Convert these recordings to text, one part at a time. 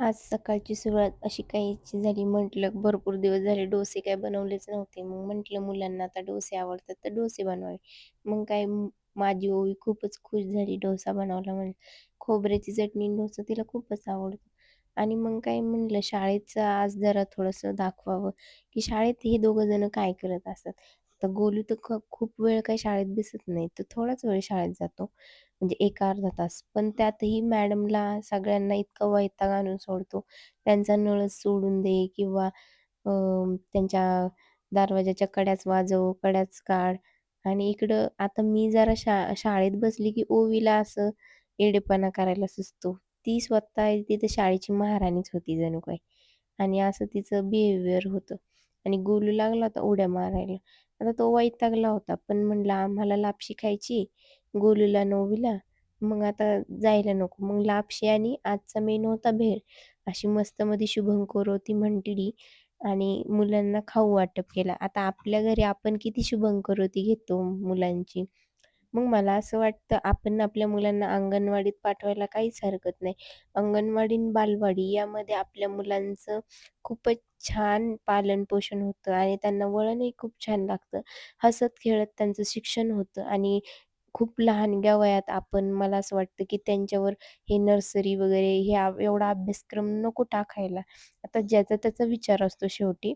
आज सकाळची सुरुवात अशी काहीची झाली म्हटलं भरपूर दिवस झाले डोसे काय बनवलेच नव्हते. मग म्हटलं मुलांना आता डोसे आवडतात तर डोसे बनवावे. मग काय माझी ओवी खूपच खुश झाली डोसा बनवला म्हणजे खोबऱ्याची चटणी डोसा तिला खूपच आवडतं. आणि मग काय म्हणलं शाळेचं आज जरा थोडंसं दाखवावं, की शाळेत हे दोघं जण काय करत असतात. तर गोलू तर ख खूप वेळ काही शाळेत दिसत नाही. तर थोडाच वेळ शाळेत जातो. म्हणजे एक अर्धा तास. पण त्यातही मॅडमला सगळ्यांना इतका वैताग आणून सोडतो. त्यांचा नळच सोडून दे किंवा त्यांच्या दरवाजाच्या कड्याच वाजव, कड्याच काढ आणि इकडं आता मी जरा शा शाळेत बसली की ओवीला असं येडेपणा करायला सुचतो. ती स्वतः तिथं शाळेची महाराणीच होती जणू काही आणि असं तिचं बिहेवियर होतं आणि गोलू लागला होता उड्या मारायला. आता तो वैतागला होता. पण म्हणलं आम्हाला लापशी खायची, गोलूला आणि मग आता जायला नको. मग लापशी आणि आजचा मेनू होता भेळ. अशी मस्त मध्ये शुभंकरोती म्हणटिडी आणि मुलांना खाऊ वाटप केला. आता आपल्या घरी आपण किती शुभंकर होती घेतो मुलांची. मग मला असं वाटतं आपण आपल्या मुलांना अंगणवाडीत पाठवायला काहीच हरकत नाही. अंगणवाडी आणि बालवाडी यामध्ये आपल्या मुलांचं खूपच छान पालन-पोषण होतं आणि त्यांना वळणही खूप छान लागतं. हसत-खेळत त्यांचं शिक्षण होतं आणि खूप लहानग्या वयात आपण मला असं वाटतं, की त्यांच्यावर हे नर्सरी वगैरे हे एवढा अभ्यासक्रम नको टाकायला. आता ज्याचा त्याचा विचार असतो शेवटी.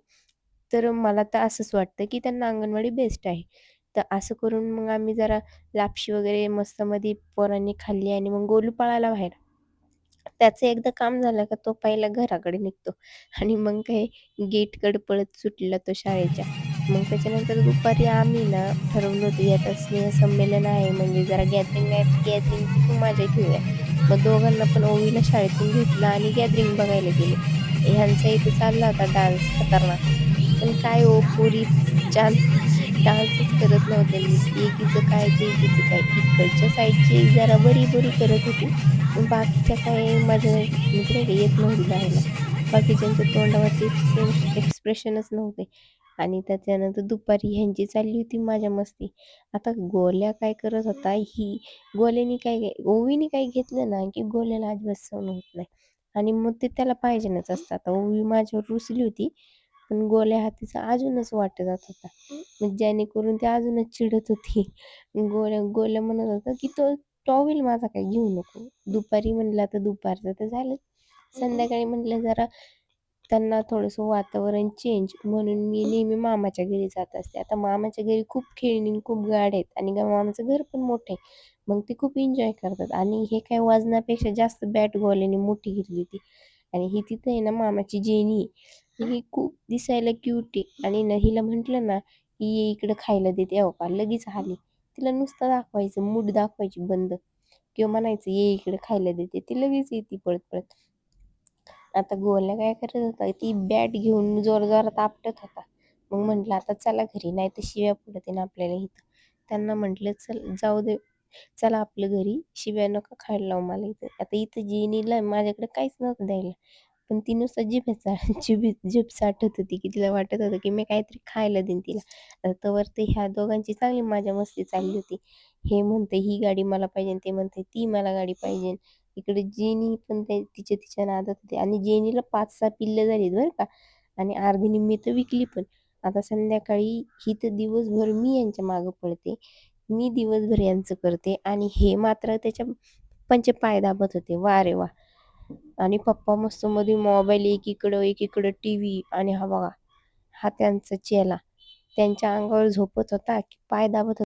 तर मला तर असंच वाटतं, की त्यांना अंगणवाडी बेस्ट आहे. तर असं करून मग आम्ही जरा लापशी वगैरे मस्तमध्ये पोरांनी खाल्ली आणि मग गोलू पळाला बाहेर. त्याचं एकदा काम झालं का तो पहिला घराकडे निघतो आणि मग काय गेटकडे पळत सुटला तो शाळेच्या. मग त्याच्यानंतर दुपारी आम्ही ना ठरवलं होतं, यात स्नेह स्नेहसंमेलन आहे म्हणजे जरा गॅदरिंग आहे, गॅदरिंगची खूप मजा घेऊया. मग दोघांना पण ओवीला शाळेतून घेतलं आणि गॅदरिंग बघायला गेले. ह्यांचा इथे चालला होता डान्स खतरनाक. पण काय हो, ओ पुरी छान डान्सच करत नव्हते नीट. एकीचं काय ते एकीचं काय. इकडच्या साईडची जरा बरी-बरी करत होती. पण बाकीच्या काही माझ्या म्हणजे येत नव्हती पाहायला. बाकीच्यांच्या तोंडावरती एक्सप्रेशनच नव्हते. आणि त्याच्यानंतर दुपारी ह्यांची चालली होती माझ्या मस्ती. आता गोल्या काय करत होता, ही गोल्याने काय ओवीने काही घेतलं ना, की गोल्याला अजिबात सहन होत नाही. आणि मग ते त्याला पाहिजेनच असतं. आता ओवी माझ्यावर रुसली होती. पण गोल्या हा तिचा अजूनच वाटत जात होता. मग जेणेकरून ती अजूनच चिडत होती. गोल्या गोल्या म्हणत होता, की तो टॉवेल माझा काय घेऊ नको. दुपारी म्हणला आता दुपारचं तर झालं. संध्याकाळी म्हटलं जरा त्यांना थोडंसं वातावरण चेंज म्हणून मी नेहमी मामाच्या घरी जात असते. आता मामाच्या घरी खूप खेळणी आणि खूप गाड्या आहेत आणि मामाचं घर पण मोठं आहे. मग ते खूप एन्जॉय करतात आणि हे काय वजनापेक्षा जास्त बॅट गोल्याने मोठी घेतली होती. आणि ही तिथं आहे ना मामाची जेनी आहे. ही खूप दिसायला क्यूट आहे आणि न हिला म्हटलं ना, की ये इकडं खायला देते. हो का लगेच आली. तिला नुसतं दाखवायचं, मूड दाखवायची बंद किंवा म्हणायचं ये इकडे खायला देते. ती लगेच येते पळत-पळत. आता गोवाला काय करत होता, ती बॅट घेऊन जोरजोरात आपटत होता. मग म्हटलं आता चला घरी, नाहीतर शिव्या पडतील आपल्याला इथं. त्यांना म्हटलं चल जाऊ दे, चला आपलं घरी, शिव्या नका खायला लावू मला इथं. आता इथं जेनीला माझ्याकडे काहीच नव्हतं द्यायला. पण ती नुसतं जिभेचा जिभी जीभ साठत होती, की तिला वाटत होतं, की मी काहीतरी खायला देईन तिला. तवर ते तर ह्या दोघांची चांगली माझ्या मस्ती चालली होती. हे म्हणते ही गाडी मला पाहिजे, ते म्हणते ती मला गाडी पाहिजे. इकडे जेनी पण ते तिच्या तिच्या नादात होते आणि जेनीला 5-6 पिल्लं झालीत बरं का आणि अर्धी मी तर विकली पण. आता संध्याकाळी ही तर दिवसभर मी यांच्या मागं पळते. मी दिवसभर यांचं करते आणि हे मात्र त्याच्या पप्पांचे पाय दाबत होते. वा रे वा आणि पप्पा मस्त मध्ये मोबाईल एकीकडं, एकीकडं टीव्ही आणि हा बघा, हा त्यांचा चेला. त्यांच्या अंगावर झोपत होता, की पाय दाबत होता.